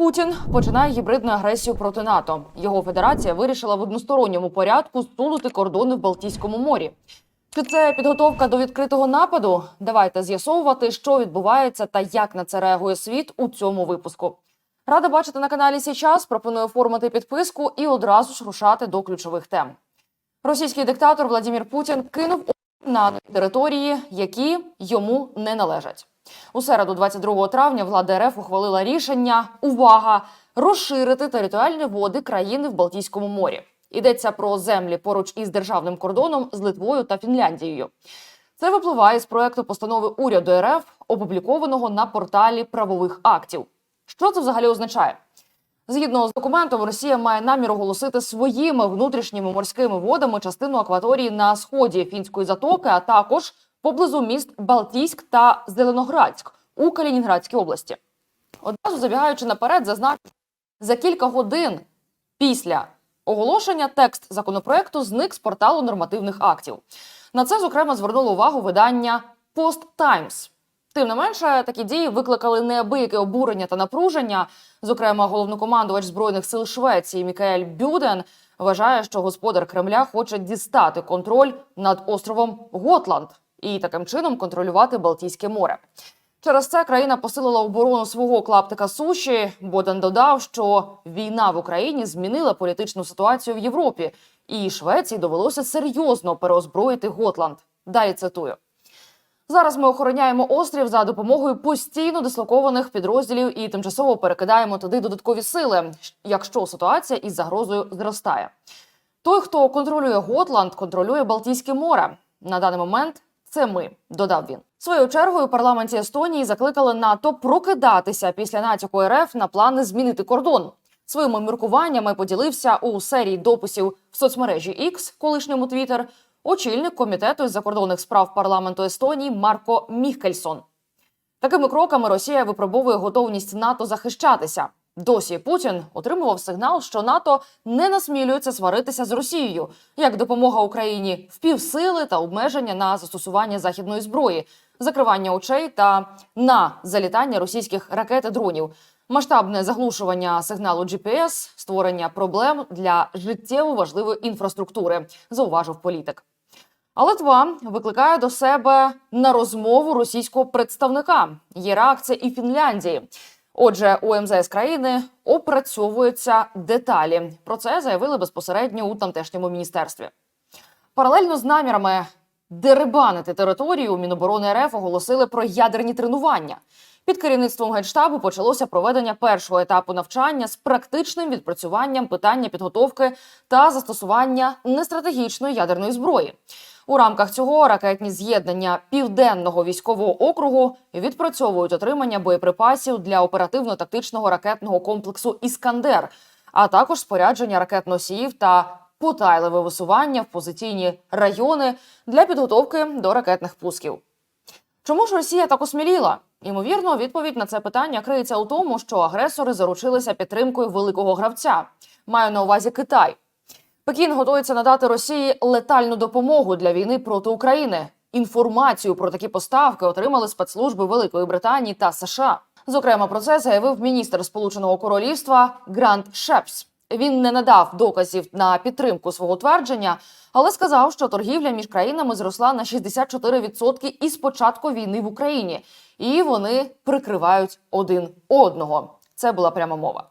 Путін починає гібридну агресію проти НАТО. Його федерація вирішила в односторонньому порядку сунути кордони в Балтійському морі. Чи це підготовка до відкритого нападу? Давайте з'ясовувати, що відбувається та як на це реагує світ у цьому випуску. Рада бачити на каналі Січас. Пропоную оформити підписку і одразу ж рушати до ключових тем. Російський диктатор Владимир Путін кинув на території, які йому не належать. У середу, 22 травня, влада РФ ухвалила рішення увага розширити територіальні води країни в Балтійському морі. Йдеться про землі поруч із державним кордоном з Литвою та Фінляндією. Це випливає з проекту постанови уряду РФ, опублікованого на порталі правових актів. Що це взагалі означає? Згідно з документом, Росія має намір оголосити своїми внутрішніми морськими водами частину акваторії на сході фінської затоки, а також поблизу міст Балтійськ та Зеленоградськ у Калінінградській області. Одразу забігаючи наперед, зазначу, за кілька годин після оголошення текст законопроекту зник з порталу нормативних актів. На це зокрема звернуло увагу видання Post Times. Тим не менше, такі дії викликали неабияке обурення та напруження. Зокрема, головнокомандувач збройних сил Швеції Мікаель Бюден вважає, що господар Кремля хоче дістати контроль над островом Готланд і таким чином контролювати Балтійське море. Через це країна посилила оборону свого клаптика суші. Боден додав, що війна в Україні змінила політичну ситуацію в Європі, і Швеції довелося серйозно переозброїти Готланд. Далі цитую. Зараз ми охороняємо острів за допомогою постійно дислокованих підрозділів і тимчасово перекидаємо туди додаткові сили, якщо ситуація із загрозою зростає. Той, хто контролює Готланд, контролює Балтійське море. На даний момент це ми, додав він. Своєю чергою парламенті Естонії закликали НАТО прокидатися після натяку РФ на плани змінити кордон. Своїми міркуваннями поділився у серії дописів в соцмережі X, колишньому Twitter, очільник комітету із закордонних справ парламенту Естонії Марко Міхкельсон. Такими кроками Росія випробовує готовність НАТО захищатися. Досі Путін отримував сигнал, що НАТО не насмілюється сваритися з Росією як допомога Україні в півсили та обмеження на застосування західної зброї, закривання очей та на залітання російських ракет і дронів, масштабне заглушування сигналу GPS, створення проблем для життєво важливої інфраструктури, зауважив політик. А Литва викликає до себе на розмову російського представника. Є реакція і Фінляндії. Отже, у МЗС країни опрацьовуються деталі. Про це заявили безпосередньо у тамтешньому міністерстві. Паралельно з намірами дерибанити територію Міноборони РФ оголосили про ядерні тренування. Під керівництвом генштабу почалося проведення першого етапу навчання з практичним відпрацюванням питання підготовки та застосування нестратегічної ядерної зброї. У рамках цього ракетні з'єднання південного військового округу відпрацьовують отримання боєприпасів для оперативно-тактичного ракетного комплексу Іскандер, а також спорядження ракет-носіїв та потайливе висування в позиційні райони для підготовки до ракетних пусків. Чому ж Росія так осміліла? Ймовірно, відповідь на це питання криється у тому, що агресори заручилися підтримкою великого гравця. Маю на увазі Китай. Пекін готується надати Росії летальну допомогу для війни проти України. Інформацію про такі поставки отримали спецслужби Великої Британії та США. Зокрема, про це заявив міністр Сполученого Королівства Грант Шепс. Він не надав доказів на підтримку свого твердження, але сказав, що торгівля між країнами зросла на 64% із початку війни в Україні, і вони прикривають один одного. Це була пряма мова.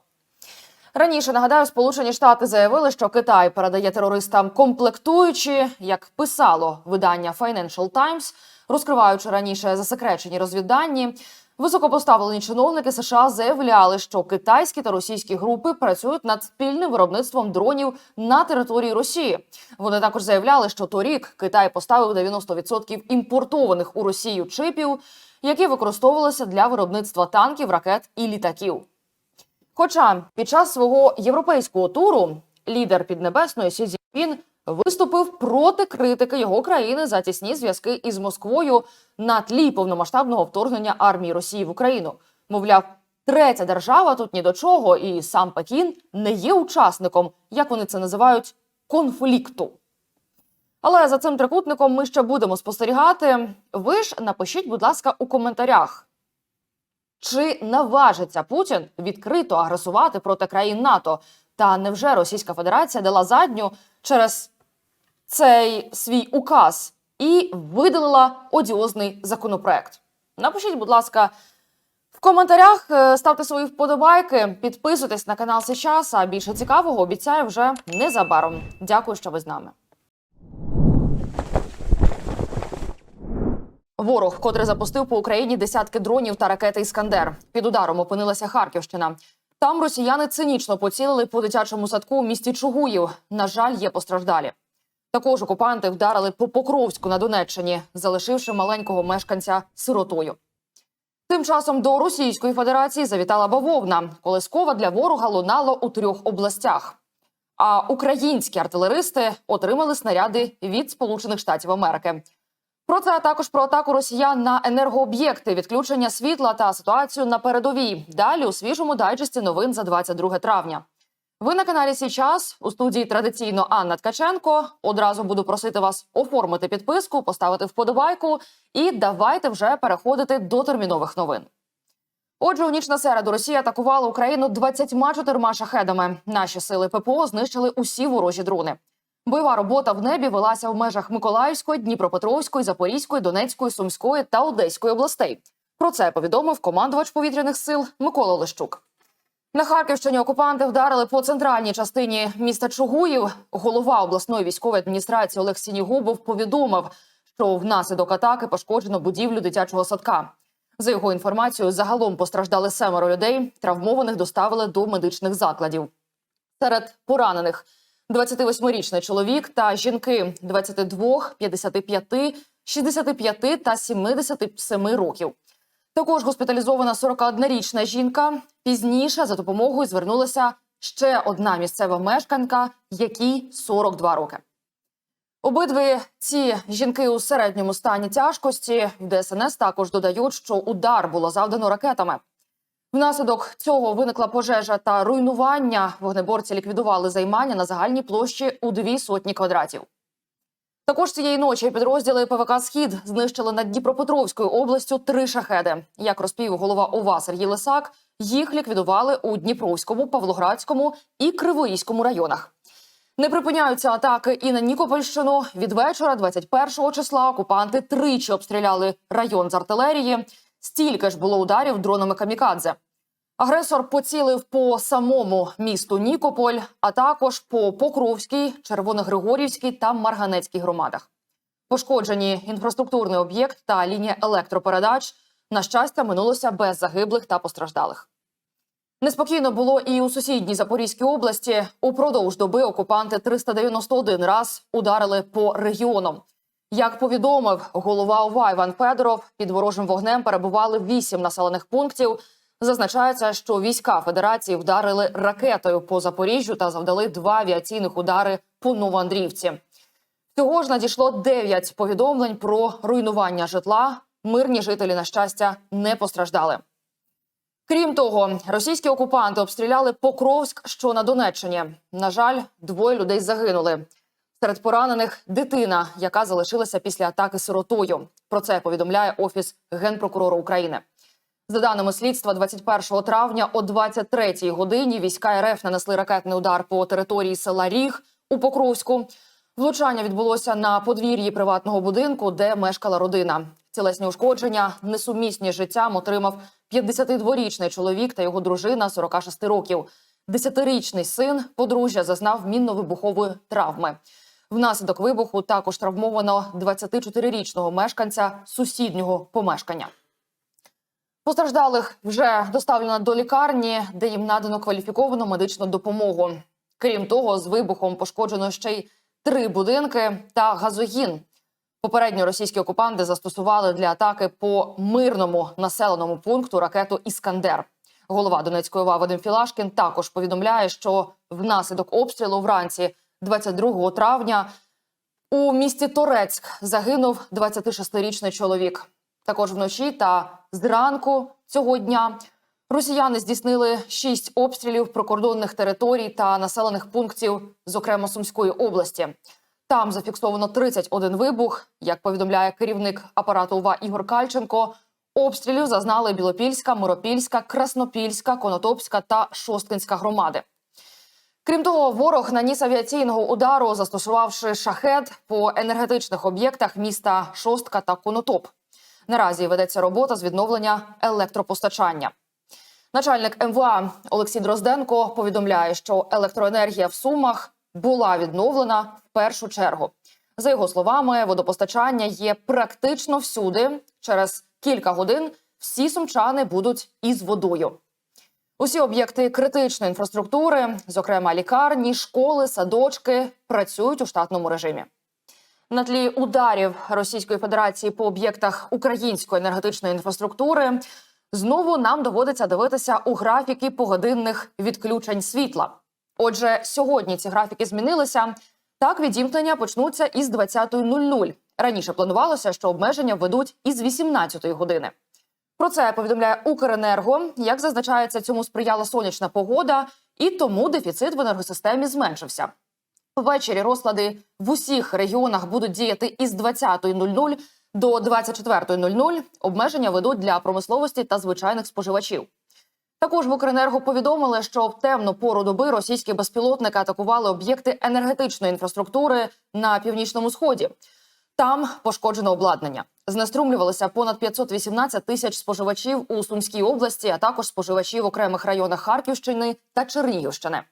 Раніше нагадаю, Сполучені Штати заявили, що Китай передає терористам комплектуючі, як писало видання Financial Times, розкриваючи раніше засекречені розвіддані. Високопоставлені чиновники США заявляли, що китайські та російські групи працюють над спільним виробництвом дронів на території Росії. Вони також заявляли, що торік Китай поставив 90% імпортованих у Росію чипів, які використовувалися для виробництва танків, ракет і літаків. Хоча під час свого європейського туру лідер Піднебесної Сі Цзіньпін виступив проти критики його країни за тісні зв'язки із Москвою на тлі повномасштабного вторгнення армії Росії в Україну. Мовляв, третя держава тут ні до чого, і сам Пекін не є учасником, як вони це називають, конфлікту. Але за цим трикутником ми ще будемо спостерігати. Ви ж напишіть, будь ласка, у коментарях, Чи наважиться Путін відкрито агресувати проти країн НАТО? Та невже Російська Федерація дала задню через цей свій указ і видалила одіозний законопроект? Напишіть, будь ласка, в коментарях е, ставте свої вподобайки, підписуйтесь на канал Сейчас, а більше цікавого обіцяю вже незабаром. Дякую, що ви з нами. Ворог, котрий запустив по Україні десятки дронів та ракети Іскандер. Під ударом опинилася Харківщина. Там росіяни цинічно поцілили по дитячому садку у місті Чугуїв. На жаль, є постраждалі. Також окупанти вдарили по Покровську на Донеччині, залишивши маленького мешканця сиротою. Тим часом до Російської Федерації завітала бавовна. Колискова для ворога лунало у трьох областях. А українські артилеристи отримали снаряди від Сполучених Штатів Америки. Про це а також про атаку росіян на енергооб'єкти, відключення світла та ситуацію на передовій. Далі у свіжому дайджесті новин за 22 травня. Ви на каналі Січас у студії традиційно Анна Ткаченко. Одразу буду просити вас оформити підписку, поставити вподобайку і давайте вже переходити до термінових новин. Отже, у ніч на середу Росія атакувала Україну 24 шахедами. Наші сили ППО знищили усі ворожі дрони. Бойова робота в небі велася в межах Миколаївської, Дніпропетровської, Запорізької, Донецької, Сумської та Одеської областей. Про це повідомив командувач повітряних сил Микола Лещук. На Харківщині окупанти вдарили по центральній частині міста Чугуїв. Голова обласної військової адміністрації Олег Сінігубов повідомив, що внаслідок атаки пошкоджено будівлю дитячого садка. За його інформацією, загалом постраждали семеро людей. Травмованих доставили до медичних закладів. Серед поранених 28-річний чоловік та жінки 22, 55, 65 та 77 років. Також госпіталізована 41-річна жінка. Пізніше за допомогою звернулася ще одна місцева мешканка, якій 42 роки. Обидві ці жінки у середньому стані тяжкості. В ДСНС також додають, що удар було завдано ракетами. Внаслідок цього виникла пожежа та руйнування. Вогнеборці ліквідували займання на загальній площі у дві сотні квадратів. Також цієї ночі підрозділи ПВК Схід знищили над Дніпропетровською областю три шахеди. Як розповів голова ОВА Сергій Лисак, їх ліквідували у Дніпровському, Павлоградському і Кривоїському районах. Не припиняються атаки і на Нікопольщину. Від вечора, 21 числа, окупанти тричі обстріляли район з артилерії. Стільки ж було ударів дронами камікадзе. Агресор поцілив по самому місту Нікополь, а також по Покровській, Червоногригорівській та Марганецькій громадах. Пошкоджені інфраструктурний об'єкт та лінія електропередач. На щастя, минулося без загиблих та постраждалих. Неспокійно було і у сусідній Запорізькій області. Упродовж доби окупанти 391 раз ударили по регіонам. Як повідомив голова ОВА Іван Федоров, під ворожим вогнем перебували вісім населених пунктів. Зазначається, що війська Федерації вдарили ракетою по Запоріжжю та завдали два авіаційних удари по Новоандрівці. Всього ж надійшло дев'ять повідомлень про руйнування житла. Мирні жителі, на щастя, не постраждали. Крім того, російські окупанти обстріляли Покровськ, що на Донеччині. На жаль, двоє людей загинули. Серед поранених дитина, яка залишилася після атаки сиротою. Про це повідомляє офіс генпрокурора України. За даними слідства, 21 травня о 23-й годині війська РФ нанесли ракетний удар по території села Ріг у Покровську. Влучання відбулося на подвір'ї приватного будинку, де мешкала родина. Тілесні ушкодження, несумісні з життям отримав 52-річний чоловік та його дружина 46 років. Десятирічний син подружжя зазнав мінно-вибухової травми. Внаслідок вибуху також травмовано 24-річного мешканця сусіднього помешкання. Постраждалих вже доставлено до лікарні, де їм надано кваліфіковану медичну допомогу. Крім того, з вибухом пошкоджено ще й три будинки та газогін. Попередньо російські окупанти застосували для атаки по мирному населеному пункту ракету Іскандер. Голова Донецької ОВА Вадим Філашкін також повідомляє, що внаслідок обстрілу вранці 22 травня у місті Торецьк загинув 26-річний чоловік. Також вночі та зранку цього дня росіяни здійснили шість обстрілів прикордонних територій та населених пунктів, зокрема Сумської області. Там зафіксовано 31 вибух. Як повідомляє керівник апарату УВА Ігор Кальченко, Обстрілів зазнали Білопільська, Миропільська, Краснопільська, Конотопська та Шосткинська громади. Крім того, ворог наніс авіаційного удару, застосувавши шахет по енергетичних об'єктах міста Шостка та Конотоп. Наразі ведеться робота з відновлення електропостачання. Начальник МВА Олексій Дрозденко повідомляє, що електроенергія в Сумах була відновлена в першу чергу. За його словами, водопостачання є практично всюди. Через кілька годин всі сумчани будуть із водою. Усі об'єкти критичної інфраструктури, зокрема лікарні, школи, садочки, працюють у штатному режимі. На тлі ударів Російської Федерації по об'єктах української енергетичної інфраструктури знову нам доводиться дивитися у графіки погодинних відключень світла. Отже, сьогодні ці графіки змінилися. Так, відімкнення почнуться із 20.00. Раніше планувалося, що обмеження введуть із 18 години. Про це повідомляє Укренерго. Як зазначається, цьому сприяла сонячна погода, і тому дефіцит в енергосистемі зменшився. Ввечері розклади в усіх регіонах будуть діяти із 20.00 до 24.00. Обмеження ведуть для промисловості та звичайних споживачів. Також в Укренерго повідомили, що в темну пору доби російські безпілотники атакували об'єкти енергетичної інфраструктури на північному сході. Там пошкоджено обладнання. Знеструмлювалися понад 518 тисяч споживачів у Сумській області, а також споживачів в окремих районах Харківщини та Чернігівщини.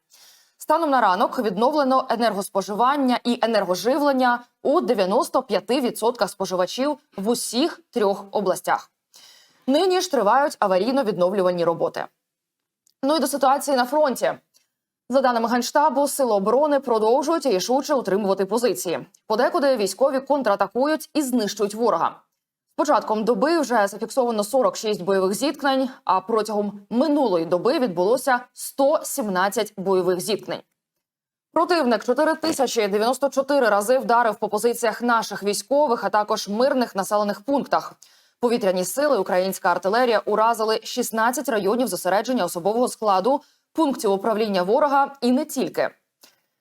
Станом на ранок відновлено енергоспоживання і енергоживлення у 95% споживачів в усіх трьох областях. Нині ж тривають аварійно-відновлювальні роботи. Ну і до ситуації на фронті. За даними генштабу, сили оборони продовжують рішуче утримувати позиції. Подекуди військові контратакують і знищують ворога. Початком доби вже зафіксовано 46 бойових зіткнень. А протягом минулої доби відбулося 117 бойових зіткнень. Противник 4094 рази вдарив по позиціях наших військових, а також мирних населених пунктах. Повітряні сили, українська артилерія уразили 16 районів зосередження особового складу, пунктів управління ворога і не тільки.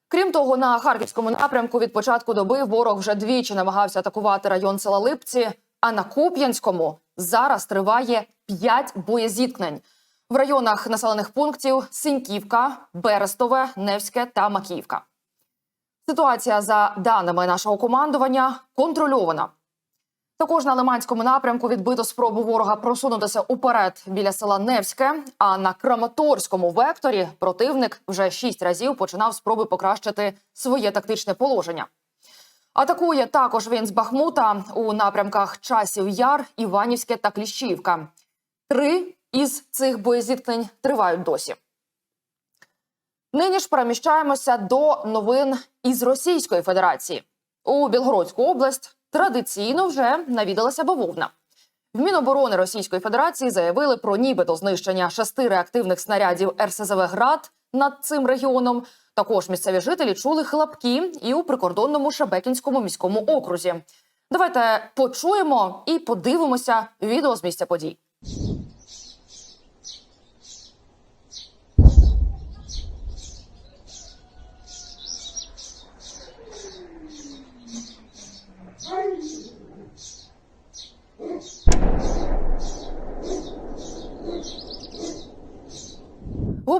Крім того, на харківському напрямку від початку доби ворог вже двічі намагався атакувати район села Липці. А на Куп'янському зараз триває 5 боєзіткнень в районах населених пунктів Синьківка, Берестове, Невське та Макіївка. Ситуація за даними нашого командування контрольована. Також на Лиманському напрямку відбито спробу ворога просунутися уперед біля села Невське. А на Краматорському векторі противник вже шість разів починав спроби покращити своє тактичне положення. Атакує також він з Бахмута у напрямках Часів Яр, Іванівське та Кліщівка. Три із цих боєзіткнень тривають досі. Нині ж переміщаємося до новин із Російської Федерації у Білгородську область традиційно вже навідалася бавовна. В Міноборони Російської Федерації заявили про нібито знищення шести реактивних снарядів РСЗВ «Град» над цим регіоном. Також місцеві жителі чули хлопки і у прикордонному Шебекінському міському окрузі. Давайте почуємо і подивимося відео з місця подій.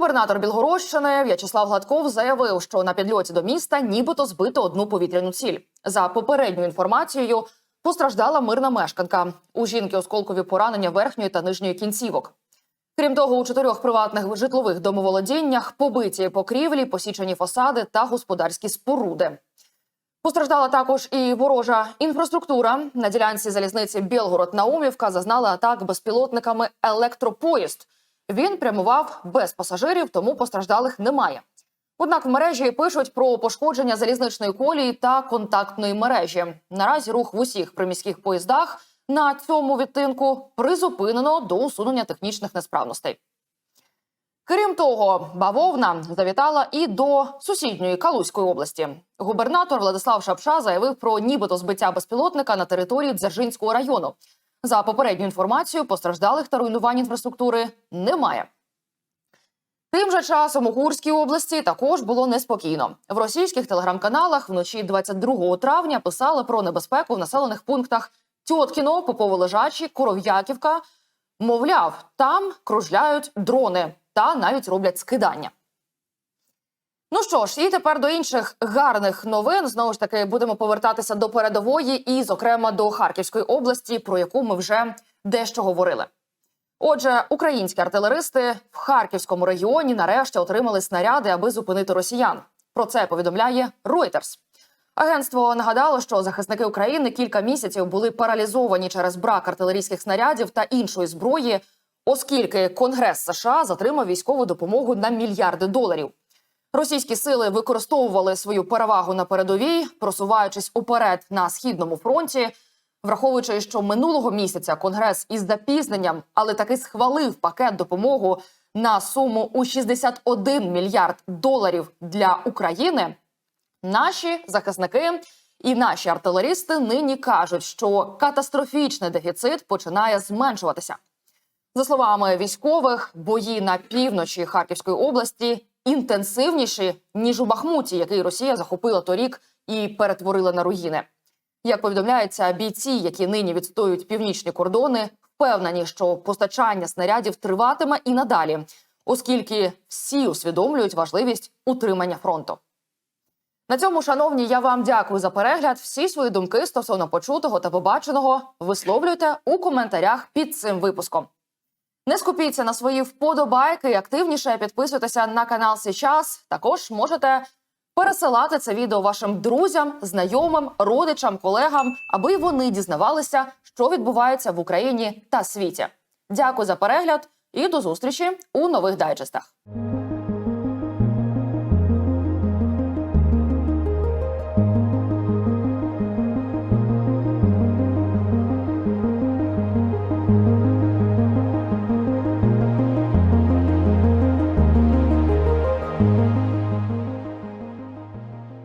Губернатор Білгородщини В'ячеслав Гладков заявив, що на підльоті до міста нібито збито одну повітряну ціль. За попередньою інформацією, постраждала мирна мешканка. У жінки осколкові поранення верхньої та нижньої кінцівок. Крім того, у чотирьох приватних житлових домоволодіннях побиті покрівлі, посічені фасади та господарські споруди. Постраждала також і ворожа інфраструктура. На ділянці залізниці Білгород-Наумівка зазнали атак безпілотниками електропоїзд. Він прямував без пасажирів, тому постраждалих немає. Однак в мережі пишуть про пошкодження залізничної колії та контактної мережі. Наразі рух в усіх приміських поїздах на цьому відтинку призупинено до усунення технічних несправностей. Крім того, бавовна завітала і до сусідньої Калузької області. Губернатор Владислав Шапша заявив про нібито збиття безпілотника на території Дзержинського району. За попередню інформацію, постраждалих та руйнувань інфраструктури немає. Тим же часом у Курській області також було неспокійно. В російських телеграм-каналах вночі 22 травня писали про небезпеку в населених пунктах Тьоткіно, Попово-Лежачі, Коров'яківка. Мовляв, там кружляють дрони та навіть роблять скидання. Ну що ж, і тепер до інших гарних новин. Знову ж таки, будемо повертатися до передової і, зокрема, до Харківської області, про яку ми вже дещо говорили. Отже, українські артилеристи в Харківському регіоні нарешті отримали снаряди, аби зупинити росіян. Про це повідомляє Reuters. Агентство нагадало, що захисники України кілька місяців були паралізовані через брак артилерійських снарядів та іншої зброї, оскільки Конгрес США затримав військову допомогу на мільярди доларів. Російські сили використовували свою перевагу на передовій, просуваючись уперед на східному фронті. Враховуючи, що минулого місяця Конгрес із запізненням, але таки схвалив пакет допомогу на суму у 61 мільярд доларів для України. Наші захисники і наші артилерісти нині кажуть, що катастрофічний дефіцит починає зменшуватися. За словами військових, бої на півночі Харківської області інтенсивніші ніж у Бахмуті, який Росія захопила торік і перетворила на руїни. Як повідомляється, бійці, які нині відстоюють північні кордони, впевнені, що постачання снарядів триватиме і надалі, оскільки всі усвідомлюють важливість утримання фронту. На цьому, шановні, я вам дякую за перегляд. Всі свої думки стосовно почутого та побаченого висловлюйте у коментарях під цим випуском. Не скупіться на свої вподобайки активніше підписуйтеся на канал Сейчас. Також можете пересилати це відео вашим друзям, знайомим, родичам, колегам, аби вони дізнавалися, що відбувається в Україні та світі. Дякую за перегляд і до зустрічі у нових дайджестах.